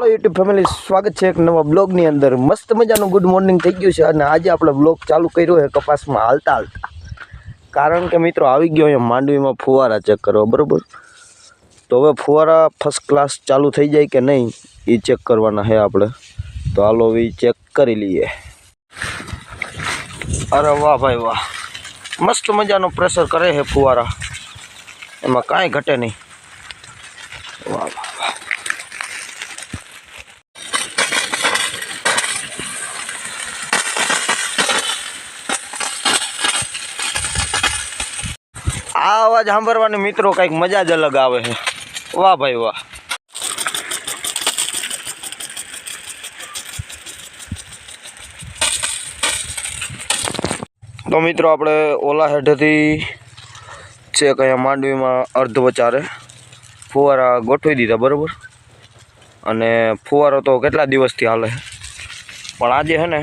હાલો YouTube family, સ્વાગત છે એક નવા બ્લોગની અંદર. મસ્ત મજાનું ગુડ મોર્નિંગ થઈ ગયું છે અને આજે આપણે બ્લોગ ચાલુ કર્યો છે કપાસમાં હાલતા હાલતા. કારણ કે મિત્રો આવી ગયો અહીંયા માંડવીમાં ફુવારા ચેક કરવા, બરાબર? તો હવે ફુવારા ફર્સ્ટ ક્લાસ ચાલુ થઈ જાય કે નહીં, એ ચેક કરવાના છે આપણે. તો હાલો એ ચેક કરી લઈએ. અરે વાહ ભાઈ વાહ. મસ્ત મજાનો પ્રેશર કરે છે ફુવારા. એમાં કાંઈ ઘટે નહીં. અવાજ સાંભળવાની મિત્રો કંઈક મજા જ અલગ આવે છે. વાહ ભાઈ વાહ. તો મિત્રો આપણે ઓલા હેઠેથી છે અહીંયા માંડવીમાં અર્ધ વચારે ફુવારા ગોઠવી દીધા, બરાબર? અને ફુવારો તો કેટલા દિવસથી હાલે પણ આજે છે ને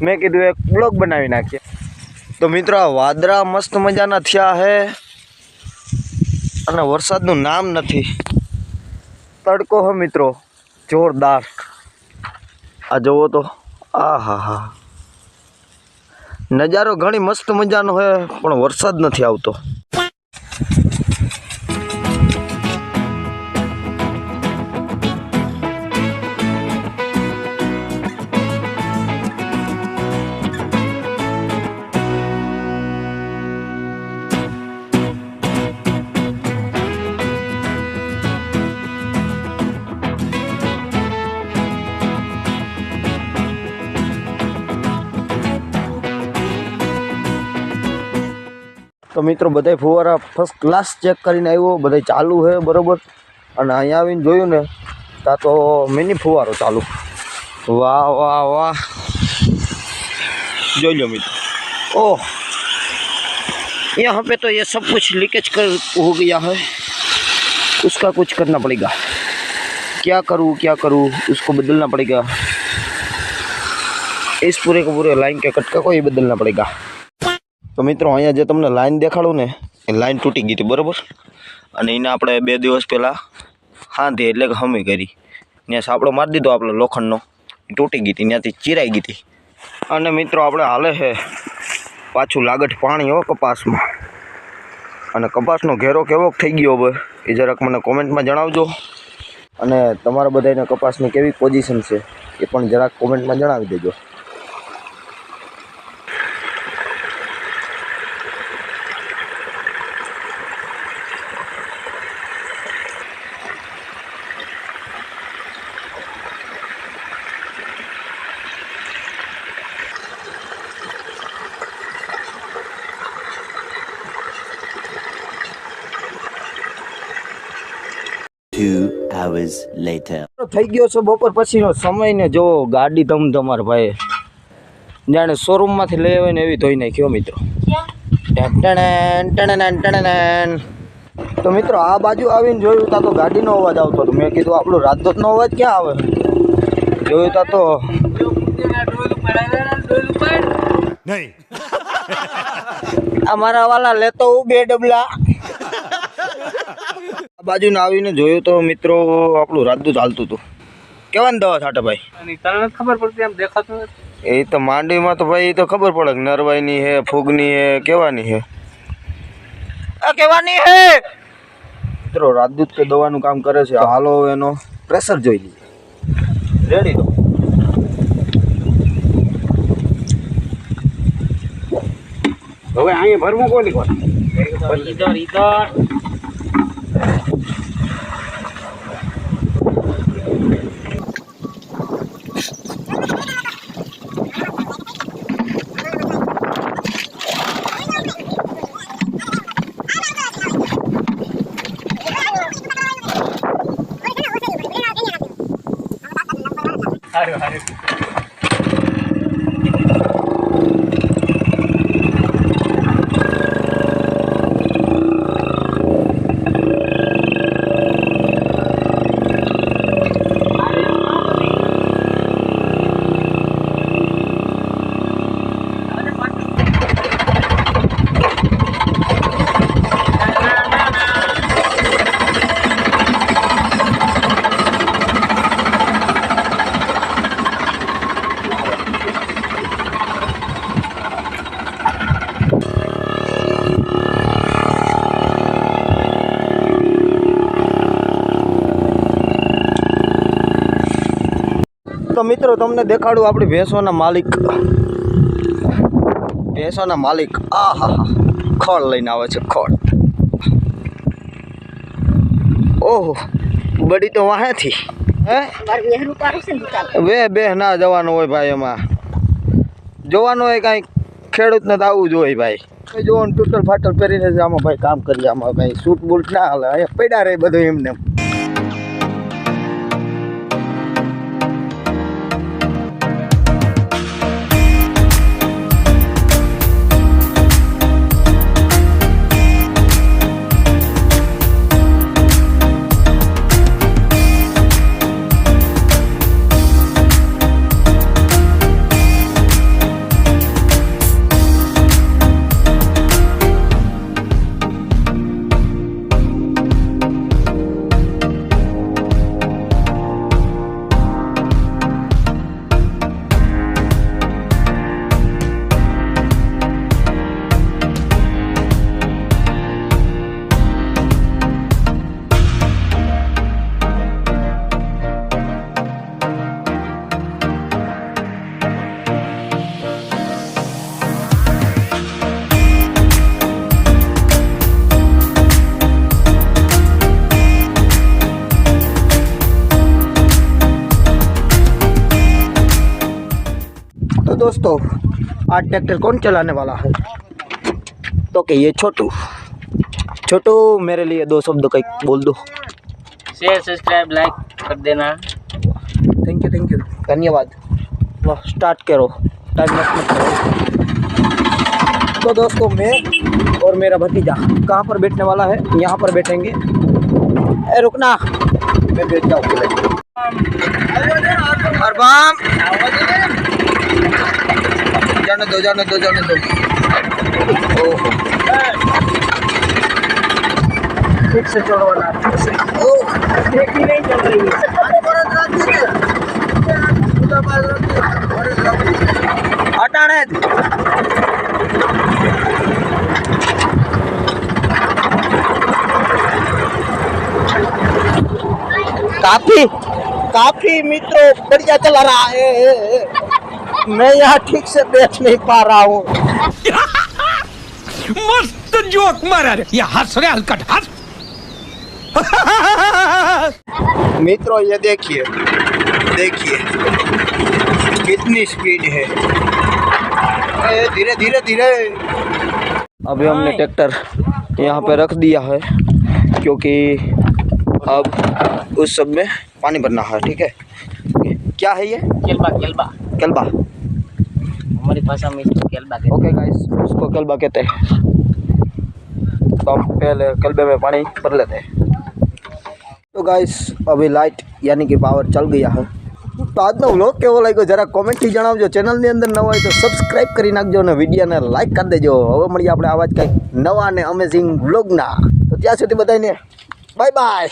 મેં કીધું એક બ્લોગ બનાવી નાખીએ. તો મિત્રો આ વાદળા મસ્ત મજાના થયા છે. અને વરસાદનું નામ નથી. તડકો હો મિત્રો, જોરદાર. આ જુઓ તો આ હા હા નજારો ઘણી મસ્ત મજાનો હોય પણ વરસાદ નથી આવતો. તો મિત્રો બધાય ફુવારા ફર્સ્ટ ક્લાસ ચેક કરીને આવ્યો બધાય ચાલુ છે બરોબર અને અહીંયા આવીને જોયું ને ત્યાં તો મિની ફુવારો ચાલુ વાહ વાહ વાહ જોઈ લો મિત્રો ओह यहाँ पे तो ये सब कुछ लीकेज कर हो गया है उसका कुछ करना पड़ेगा क्या करूँ क्या करूँ उसको बदलना पड़ेगा इस पूरे को पूरे लाइन के कटका को ही बदलना पड़ेगा તો મિત્રો, અહીંયા જે તમને લાઈન દેખાડું ને, એ લાઈન તૂટી ગઈ હતી, બરાબર? અને એને આપણે બે દિવસ પહેલાં હાંધી એટલે કે હમી કરી. ત્યાં સાપડો મારી દીધો આપણે લોખંડનો. તૂટી ગઈ હતી, ત્યાંથી ચીરાઈ ગઈ હતી. અને મિત્રો, આપણે હાલે છે પાછું લાગટ પાણી હો કપાસમાં. અને કપાસનો ઘેરો કેવો થઈ ગયો હવે, એ જરાક મને કોમેન્ટમાં જણાવજો. અને તમારા બધાને કપાસની કેવી પોઝિશન છે, એ પણ જરાક કોમેન્ટમાં જણાવી દેજો. Two hours later. થઈ ગયો છે બપોર પછીનો સમય ને જો ગાડી તમ તમારા ભાઈ. જાણે શોરૂમમાંથી લઈ આવે ને એવી ધોઈ નાખ્યો મિત્રો. તો મિત્રો આ બાજુ આવીને જોયું તા તો ગાડીનો અવાજ આવતો હતો. મેં કીધું આપણો રાજદૂતનો અવાજ ક્યાં આવે? જોયું તા તો નહીં. અમારા વાલા લેતો હું બે ડબલા. બાજુને આવીને જોયું તો મિત્રો આપણું રાજદૂત હાલતું હતું. કેવાની દવા છાટે ભાઈ? તને ખબર પડતી એમ દેખાતું નથી? એ તો માંડવીમાં તો ભાઈ એ તો ખબર પડે કે નરવાઈની હે ફૂગની હે કેવાની હે. આ કેવાની હે? મિત્રો રાજદૂત કે દવાનું કામ કરે છે. હાલો એનો પ્રેશર જોઈ લઈએ. રેડી તો. હવે અહીંયા ભરવું કોની કોણ ઈધર ઈધર. あるある તો મિત્રો તમને દેખાડું આપણી ભેંસોના માલિક. ભેંસોના માલિક. આ હા હા ખડ લઈને આવે છે, ખળ. ઓહો. બડી તો વાહેથી. હે? બે બે ના જવાનું હોય ભાઈ એમાં. જોવાનું હોય કાંઈ ખેડૂતને તો આવવું જ હોય ભાઈ. જોવાનું ટૂટલ ફાટલ પહેરીને આમાં ભાઈ કામ કરીએ આમાં ભાઈ સૂટ બૂટ ના હાલે. અહીંયા પડ્યા રહે બધું એમને. दोस्तों आज ट्रैक्टर कौन चलाने वाला है? तो कि ये छोटू छोटू मेरे लिए दो शब्द कहीं बोल दो। शेयर सब्सक्राइब लाइक कर देना। थैंक यू थैंक यू धन्यवाद। वाह स्टार्ट करो। टाइम मत करो। तो दोस्तों मैं और मेरा भतीजा कहाँ पर बैठने वाला है? यहाँ पर बैठेंगे। ए रुकना। मैं बैठ जाऊँ। अरबाम जाने दो जाने दो जाने दो ओहो ठीक से चलो वाला ठीक से ओ ब्रेक ही नहीं चल रही है अरे बड़ा रात में पूरा बाल रात हटाने काफी काफी मित्रों बढ़िया चला रहा है मैं यहाँ ठीक से बैठ नहीं पा रहा हूँ। मस्त जोक मारा रे। या हंस रे हलकट हंस। मित्रों ये देखिए देखिए कितनी स्पीड है। धीरे धीरे धीरे। अभी हमने ट्रैक्टर यहाँ पे रख दिया है क्योंकि अब उस सब में पानी भरना है ठीक है? क्या है ये? केलबा केलबा। कलबा। हमारी भाषा में इसको केलबा कहते ओके गाइस उसको कलबा कहते हैं तो हम पहले कलबे में पानी भर लेते हैं તો ગાઈસ હવે લાઇટ યાની કે પાવર ચાલ ગયા હે તો આજનો વ્લોગ કેવો લાગ્યો જરા કોમેન્ટથી જણાવજો ચેનલની અંદર નવા હોય તો સબસ્ક્રાઈબ કરી નાખજો અને વિડીયોને લાઇક કરી દેજો હવે મળીએ આપણે આવા જ કંઈક નવા અને અમેઝિંગ વ્લોગના તો ત્યાં સુધી બધાને બાય બાય